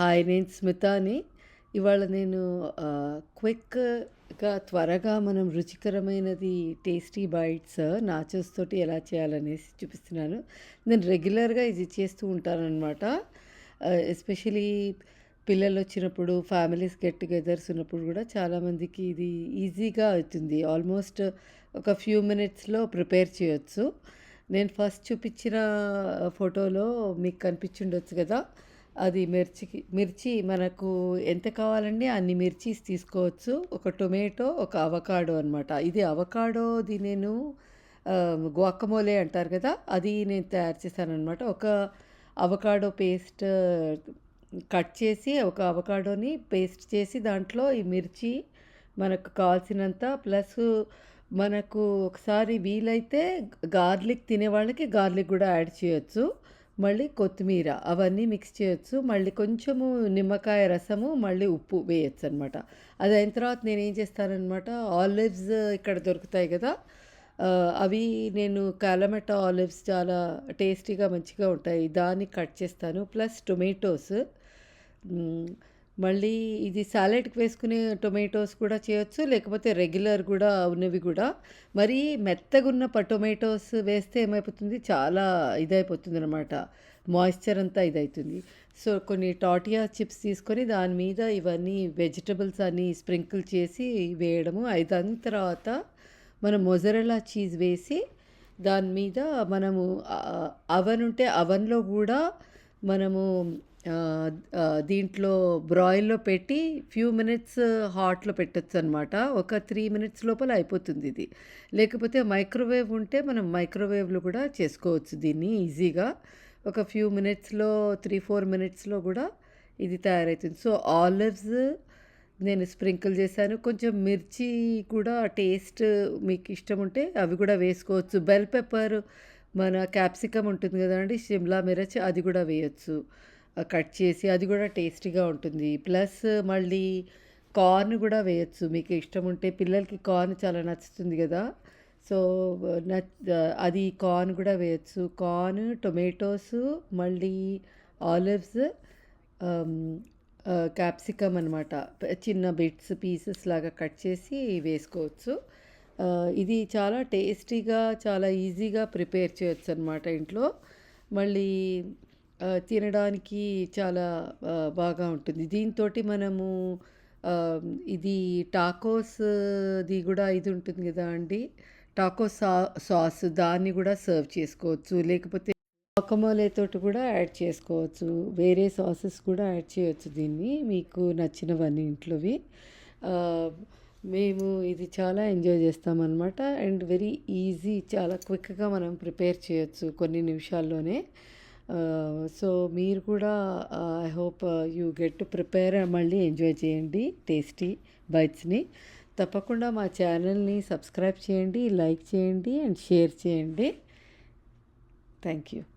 Hi నేను స్మితాని. ఇవాళ నేను క్విక్‌గా త్వరగా మనం రుచికరమైనది టేస్టీ బైట్స్ నాచోస్ తోటి ఎలా చేయాలనేసి చూపిస్తున్నాను. నేను రెగ్యులర్‌గా ఇది చేస్తూ ఉంటానన్నమాట ఎస్పెషలీ పిల్లలు వచ్చినప్పుడు ఫ్యామిలీస్ గెట్ టుగెదర్స్ ఉన్నప్పుడు కూడా చాలామందికి ఇది ఈజీగా అవుతుంది. ఆల్మోస్ట్ ఒక ఫ్యూ మినిట్స్‌లో ప్రిపేర్ చేయొచ్చు. నేను ఫస్ట్ చూపించిన ఫోటోలో మీకు కనిపించుండొచ్చు కదా అది మిర్చికి మిర్చి మనకు ఎంత కావాలండి అన్ని మిర్చీస్ తీసుకోవచ్చు. ఒక టొమాటో, ఒక అవకాడో అనమాట. ఇది అవకాడోది నేను ఆహ్, అంటారు కదా అది నేను తయారు చేశాననమాట. ఒక అవకాడో పేస్ట్ కట్ చేసి, ఒక అవకాడోని పేస్ట్ చేసి దాంట్లో ఈ మిర్చి మనకు కావాల్సినంత ప్లస్ మనకు ఒకసారి వీలైతే గార్లిక్ తినే వాళ్ళకి గార్లిక్ కూడా యాడ్ చేయొచ్చు. మళ్ళీ కొత్తిమీర అవన్నీ మిక్స్ చేయొచ్చు. మళ్ళీ కొంచెము నిమ్మకాయ రసము, మళ్ళీ ఉప్పు వేయవచ్చు అనమాట అది అయిన తర్వాత నేనేం చేస్తానమాట ఆలివ్స్ ఇక్కడ దొరుకుతాయి కదా అవి నేను కాలమెట ఆలివ్స్ చాలా టేస్టీగా మంచిగా ఉంటాయి. దాన్ని కట్ చేస్తాను. ప్లస్ టొమాటోస్ మళ్ళీ ఇది సాలడ్‌కి వేసుకునే టొమాటోస్ కూడా చేయొచ్చు. లేకపోతే రెగ్యులర్ కూడా ఉన్నవి కూడా మరీ మెత్తగున్న ప టొమాటోస్ వేస్తే ఏమైపోతుంది చాలా ఇదయిపోతుందనమాట. మాయిశ్చర్ అంతా ఇదయితుంది. సో, కొన్ని టాటియా చిప్స్ తీసుకొని దాని మీద ఇవన్నీ వెజిటబుల్స్ అన్నీ స్ప్రింకిల్ చేసి వేయడము. అదయిన తర్వాత మనం మొజరెలా చీజ్ వేసి దాని మీద మనము అవన్ ఉంటే అవన్‌లో కూడా మనము దీంట్లో బ్రాయిల్‌లో పెట్టి ఫ్యూ మినిట్స్ హాట్‌లో పెట్టొచ్చనమాట. ఒక త్రీ మినిట్స్ లోపల అయిపోతుంది ఇది లేకపోతే మైక్రోవేవ్ ఉంటే మనం మైక్రోవేవ్‌లో కూడా చేసుకోవచ్చు దీన్ని ఈజీగా. ఒక ఫ్యూ మినిట్స్‌లో 3, 4 మినిట్స్‌లో కూడా ఇది తయారవుతుంది సో, ఆలివ్స్ నేను స్ప్రింకిల్ చేశాను. కొంచెం మిర్చి కూడా టేస్ట్ మీకు ఇష్టం ఉంటే అవి కూడా వేసుకోవచ్చు. బెల్ పెప్పర్ మన క్యాప్సికమ్ ఉంటుంది కదండి షిమ్లా మిర్చి అది కూడా వేయచ్చు కట్ చేసి అది కూడా టేస్టీగా ఉంటుంది. ప్లస్ మళ్ళీ కార్న్ కూడా వేయచ్చు మీకు ఇష్టం ఉంటే పిల్లలకి కార్న్ చాలా నచ్చుతుంది కదా సో, అది కార్న్ కూడా వేయచ్చు కార్న్, టొమాటోస్ మళ్ళీ ఆలివ్స్ క్యాప్సికమ్ అనమాట. చిన్న బిట్స్ పీసెస్ లాగా కట్ చేసి వేసుకోవచ్చు. ఇది చాలా టేస్టీగా, చాలా ఈజీగా ప్రిపేర్ చేయొచ్చు అనమాట ఇంట్లో. మళ్ళీ తినడానికి చాలా బాగా ఉంటుంది. దీనితోటి మనము ఇది టాకోస్‌ది కూడా ఇది ఉంటుంది కదా అండి! టాకో సా సాస్ దాన్ని కూడా సర్వ్ చేసుకోవచ్చు. లేకపోతే గ్వాకమోలే తోటి కూడా యాడ్ చేసుకోవచ్చు. వేరే సాసెస్ కూడా యాడ్ చేయొచ్చు దీన్ని. మీకు నచ్చినవన్నీ ఇంట్లోవి. మేము ఇది చాలా ఎంజాయ్ చేస్తామన్నమాట అండ్ వెరీ ఈజీ చాలా క్విక్‌గా మనం ప్రిపేర్ చేయొచ్చు కొన్ని నిమిషాల్లోనే. సో, మీరు కూడా I hope you get to prepare మళ్ళీ ఎంజాయ్ చేయండి టేస్టీ బైట్స్‌ని. తప్పకుండా మా ఛానల్‌ని సబ్స్క్రైబ్ చేయండి, లైక్ చేయండి అండ్ షేర్ చేయండి. Thank you.